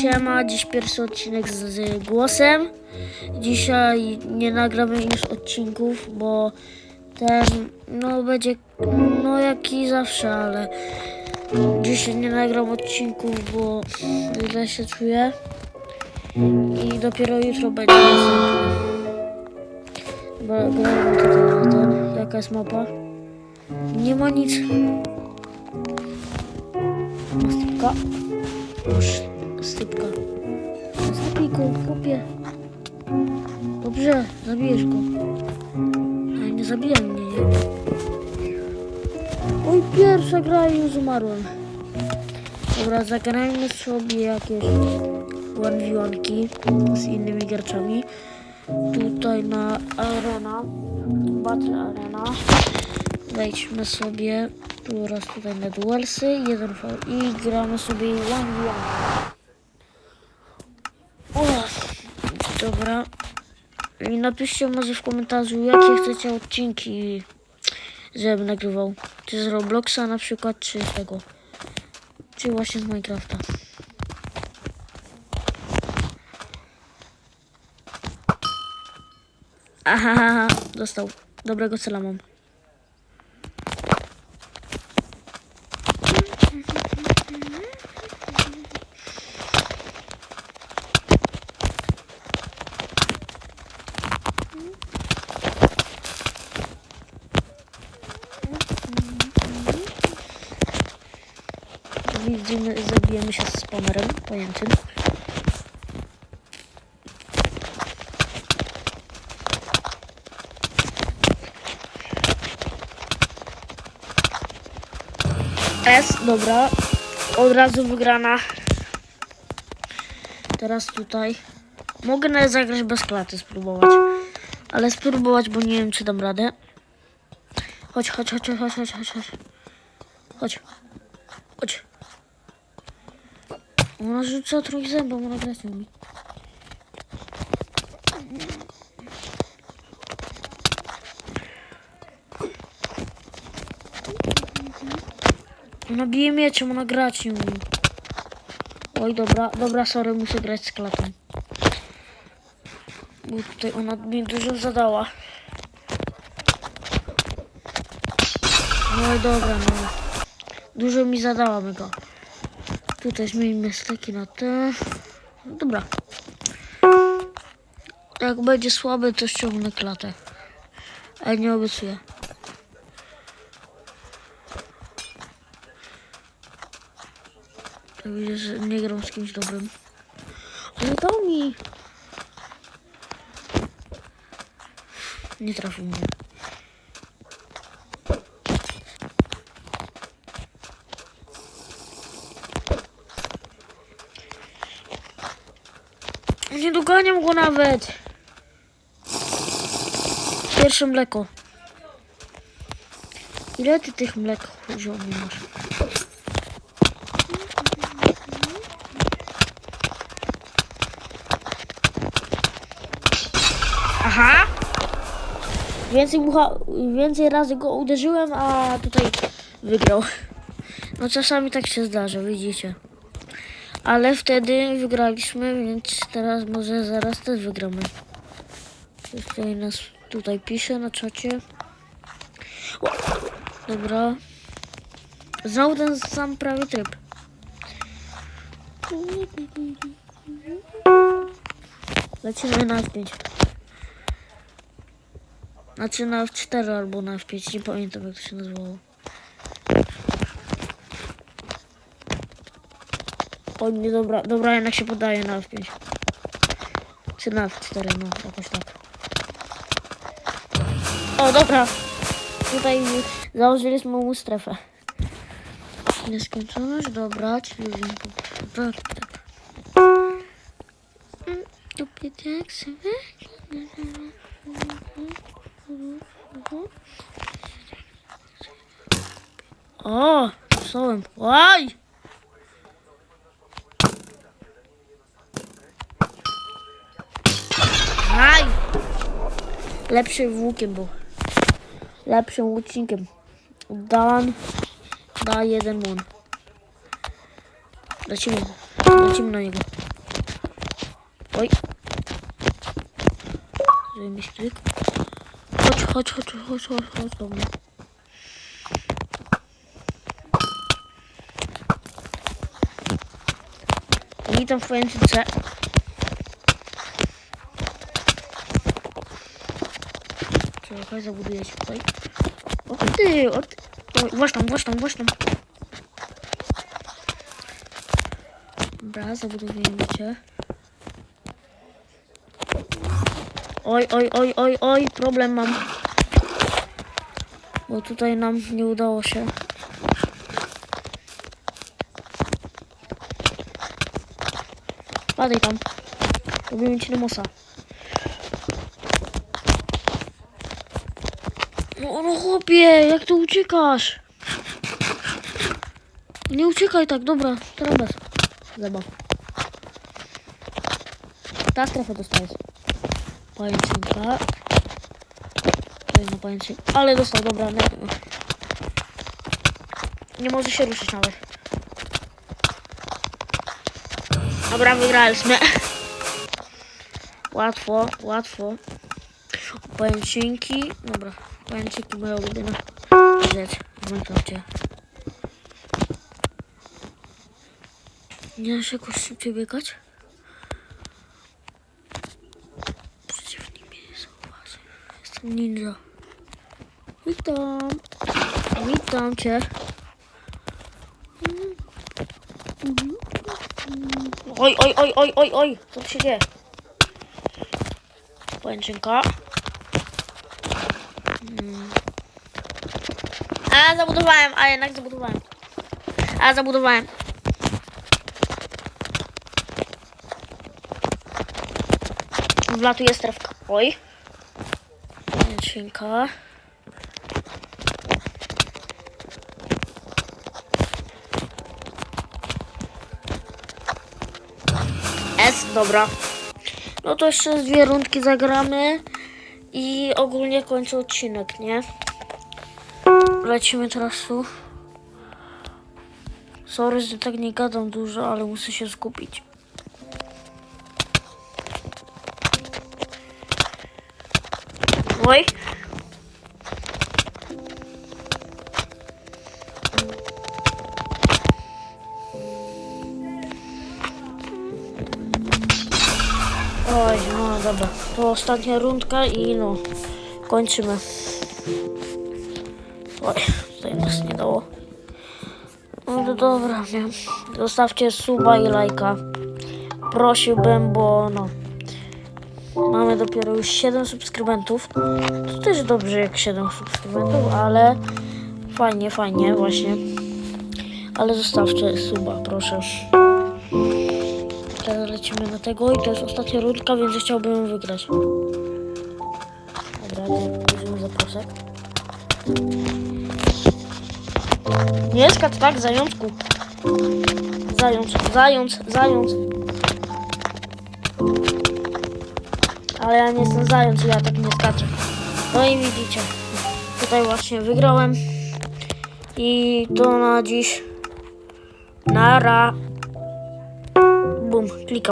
siema, dziś pierwszy odcinek z, z głosem. Dzisiaj nie nagramy już odcinków, bo ten, no będzie, no jak i zawsze, ale dzisiaj nie nagram odcinków, bo źle się czuję. I dopiero jutro będzie na ten, jaka jest mapa? Nie ma nic. Stypka. Już stypka. Stypiku, chłopie. Dobrze, zabijesz go. Ale nie zabijaj mnie, nie? Oj, pierwsza gra i już umarłem. Dobra, zagrajmy sobie jakieś one z innymi graczami. Tutaj na Arena, Battle Arena. Wejdźmy sobie tu raz tutaj na duelsy, 1v i gramy sobie 1v1. O, dobra. I napiszcie może w komentarzu, jakie chcecie odcinki, żebym nagrywał. Czy z Robloxa na przykład, czy z tego. Czy właśnie z Minecrafta. Aha, dostał. Dobrego cela mam. Widzimy, zabijemy się z spamerem pojętym. S, dobra. Od razu wygrana. Teraz tutaj. Mogę zagrać bez klaty, spróbować. Ale spróbować, bo nie wiem, czy dam radę. Chodź, chodź, chodź, chodź, chodź, chodź, chodź. Chodź. Chodź. Ona rzuca trójzębą, umie. Ona bije mieczem, ona grać nie umie. Oj, dobra, dobra, sorry, muszę grać z klatą. Bo tutaj ona mi dużo zadała. No i dobra, no. Dużo mi zadała mega. Tutaj zmienimy steki na te. No dobra. Jak będzie słaby, to ściągnę klatę. Ale nie obiecuję. Ja widzę, że nie gram z kimś dobrym. Ale dał mi. Nie trafił mnie. Nie doganiam go nawet. Pierwsze mleko. Ile ty tych mlek ziomie masz? Aha! Więcej, mucha, więcej razy go uderzyłem, a tutaj wygrał. No czasami tak się zdarza, widzicie. Ale wtedy wygraliśmy, więc teraz może zaraz też wygramy. Coś Tutaj nas tutaj pisze na czacie. Dobra. Znowu ten sam prawie tryb. Lecimy na F5. Znaczy na F4 albo na F5, nie pamiętam jak to się nazywało. O nie, dobra, dobra, jednak się podaje na F5. Czy na F4, no, jakoś tak. O, dobra. Tutaj założyliśmy mu strefę. Nieskończoność, dobra, czyli dobra, tak. Tak sobie. O, psołem. Oj! Lepszym łukiem był. Lepszym łucznikiem. Dan da jeden mon. Lecimy. Lecimy na niego. Oj. Zrobimy klik. Chodź, chodź, chodź, chodź, chodź, chodź do mnie. Witam w pojęcice. Czekaj, zabuduję się tutaj. O ty, o ty. Oj, Właź tam, właź tam, właź tam. Dobra, zabudowujemy cię. Oj, oj, oj, oj, oj, problem mam. Bo tutaj nam nie udało się. Padaj tam. Robimy ci mosa. No, no chłopie, jak tu uciekasz? Nie uciekaj tak, dobra, teraz bez. Zabaw. Ta strefa dostajesz. Pajęczynka. Kolejna pajęczynka. Ale dostał, dobra. Nie, nie może się ruszyć nawet. Dobra, wygraliśmy. Łatwo, łatwo. Pajęczynki. Dobra, pajęczynki moja ulubiona rzecz w Minecrafcie. Nie da się jakoś szybciej biegać? Przeciwnik mnie nie zauważy. Jestem ninja. Witam. Witam cię. Oj, oj, oj, oj, oj, oj. Co tu się dzieje? Pajęczynka. A, zabudowałem, a jednak zabudowałem. A, zabudowałem. Wlatuje strefka. Oj. Pajęczynka. S, dobra. No to jeszcze dwie rundki zagramy i ogólnie kończę odcinek, nie? Lecimy teraz tu. Sorry, że tak nie gadam dużo, ale muszę się skupić. Oj. Dobra. To ostatnia rundka i no, kończymy. Oj, tutaj nas nie dało. No to dobra, nie. Zostawcie suba i lajka. Prosiłbym, bo no. Mamy dopiero już 7 subskrybentów. To też dobrze jak 7 subskrybentów, ale fajnie, fajnie właśnie. Ale zostawcie suba, proszę. Lecimy na tego i to jest ostatnia rundka, więc chciałbym ją wygrać. Dobra, bierzemy zaprosek. Nie skacz tak, zajączku. Zając, zając, zając. Ale ja nie jestem zając, ja tak nie skaczę. No i widzicie, tutaj właśnie wygrałem. I to na dziś. Nara. pum, clic